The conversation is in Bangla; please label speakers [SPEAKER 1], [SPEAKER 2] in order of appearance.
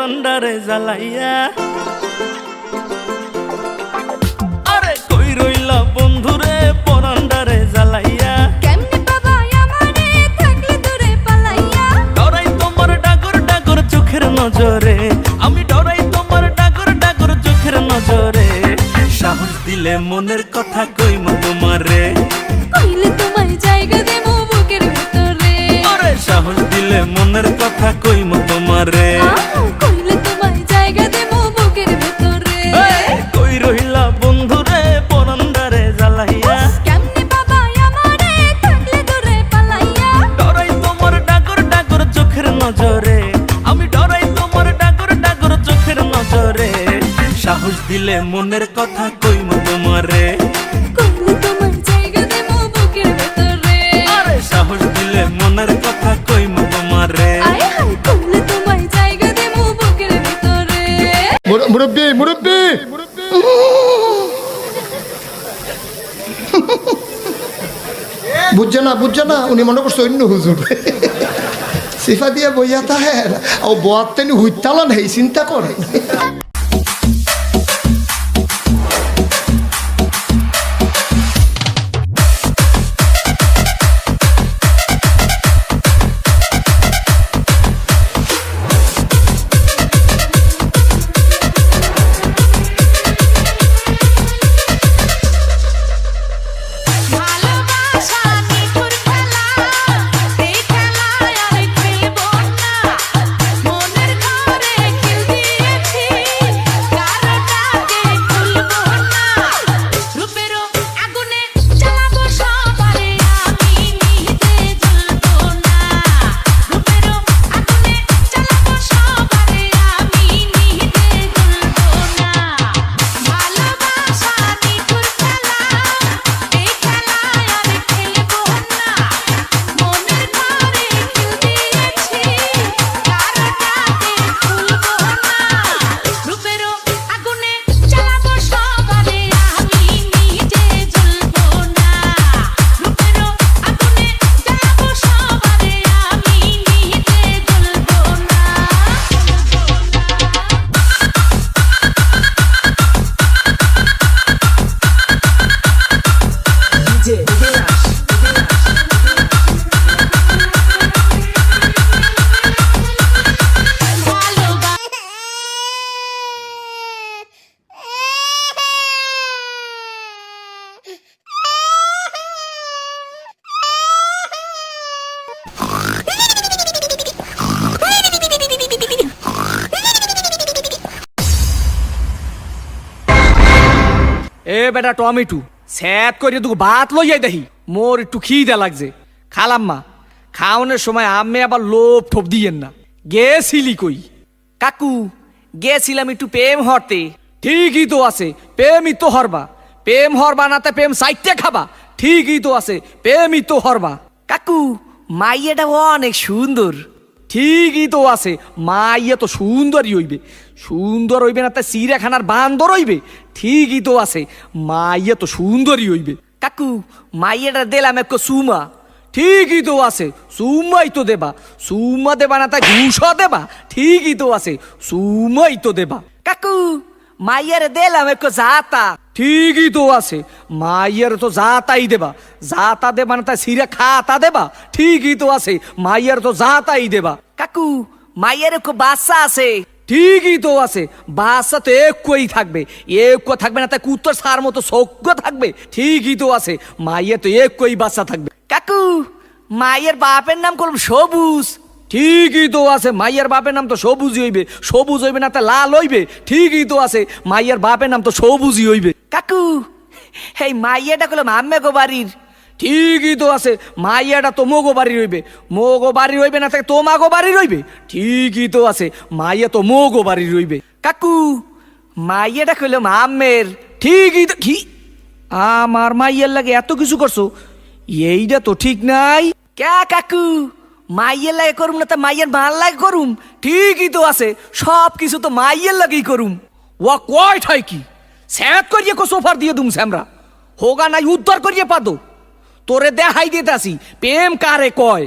[SPEAKER 1] বন্ধুরে জ্বালাইয়া। আরে কই রইলা বন্ধুরে পরান্ডারে জ্বালাইয়া।
[SPEAKER 2] কেমনে বাবা আমারে থাকলে দূরে পালাইয়া?
[SPEAKER 1] ডরাই তোমার ডাগর ডাগর চোখের নজরে। আমি ডরাই তোমার ডাগর ডাগর চোখের নজরে। সাহস দিলে মনের কথা কইম তোমারে
[SPEAKER 2] কইলে তোমায় জায়গা দেবো
[SPEAKER 1] দিলে মনের কথা কইম তোমারে।
[SPEAKER 2] কইলে তোমায় জায়গা দেবো বুকের ভেতরে।
[SPEAKER 1] কই রইলা বন্ধুরে পরান্ডারে জ্বালাইয়া।
[SPEAKER 2] কেমনে বাবা আমারে থাকলে দূরে পালাইয়া।
[SPEAKER 1] ডরাই তোমার ডাগর ডাগর চোখের নজরে। আমি ডরাই তোমার ডাগর ডাগর চোখের নজরে। সাহস দিলে মনের কথা কইম
[SPEAKER 3] মুরব্বি মুরব্বি! বুঝছে না বুঝছে না, উনি মনে করছে অন্য হুজুর। সিফা দিয়ে বইয়া তাহের ও বোয়াতেন তেনি হুইতালন হেই, চিন্তা করে
[SPEAKER 4] এ বেটা টমেটো স্যাত করে তুই ভাত লইয়াই দেখি মোর একটু খিদে লাগছে। খালাম্মা খাওয়ানোর সময় আমি আবার লোভ ঠোপ দিয়েন না। গেছিলি কই? কাকু গেছিলাম একটু প্রেম হরতে। ঠিকই তো আছে প্রেমই তো হরবা। প্রেম হরবা না তা প্রেম সাইটে খাবা। ঠিকই তো আছে প্রেমই তো হরবা। কাকু মাইয়াটা অনেক সুন্দর। ঠিকই তো আছে। মাইয়া তো সুন্দরই হইবে। সুন্দর হইবে না তা চিড়িয়াখানার বান্দর হইবে। ঠিকই তো আছে। মাইয়া তো সুন্দরই হইবে। কাকু, মাইয়াটা দিলাম এক সুমা ঠিকই তো আছে। সুমাই তো দেবা। সুমা দেবা না তাই ঘুষ দেবা। ঠিকই তো আছে। সুমাই তো দেবা। কাকু, মাইয়ারে দিলাম এক জাতা ঠিকই তো আছে। মাইয়ার তো জাতাই দেবা। জাতা দেবা না তাই সিরা খাতা দেবা। ঠিকই তো আছে। মাইয়ার তো জাতাই দেবা। কাকু মাইয়ার একটু বাচ্চা আছে। ঠিকই তো আছে। বাচ্চা তো একই থাকবে। একই থাকবে না তাই কুত্তর সার মতো সজ্ঞ থাকবে। ঠিকই তো আছে। মাইয়ের তো একই বাচ্চা থাকবে। কাকু মাইয়ের বাপের নাম করলাম সবুজ। ঠিকই তো আছে। মাইয়ার বাপের নাম তো সবুজই হইবে। সবুজ হইবে না তা লাল হইবে। ঠিকই তো আছে। মাইয়ার বাপের নাম তো সবুজই হইবে। কাকু, এই মাইয়াটা করলাম আম্মে গো বাড়ির। ঠিকই তো আছে, মাইয়াটা তো মোগো বাড়ি রইবে মোগো বাড়ি রইবে না থাকে তোমাগো বাড়ি রইবে ঠিকই তো আছে, মাইয়া তো মোগো বাড়ি রইবে কাকু, মাইয়াটা কইলাম আম্মের ঠিকই তো, কি? আমার মাইয়ার লাগে এত কিছু করছ এইটা তো ঠিক নাই। কে কাকু, মাইয়ের লাগে করুম না তা মাইয়ের মাল লাগে করুম? ঠিকই তো আছে সব কিছু তো মাইয়ের লাগেই করুম। ওয়া কয় ঠাই কি? স্যাত করিয়ে কো সোফার দিয়ে দুম স্যামরা হোগা নাই, উদ্ধার করিয়ে পাদো। তোরে দেহাই দিতে আসি প্রেম কারে কয়?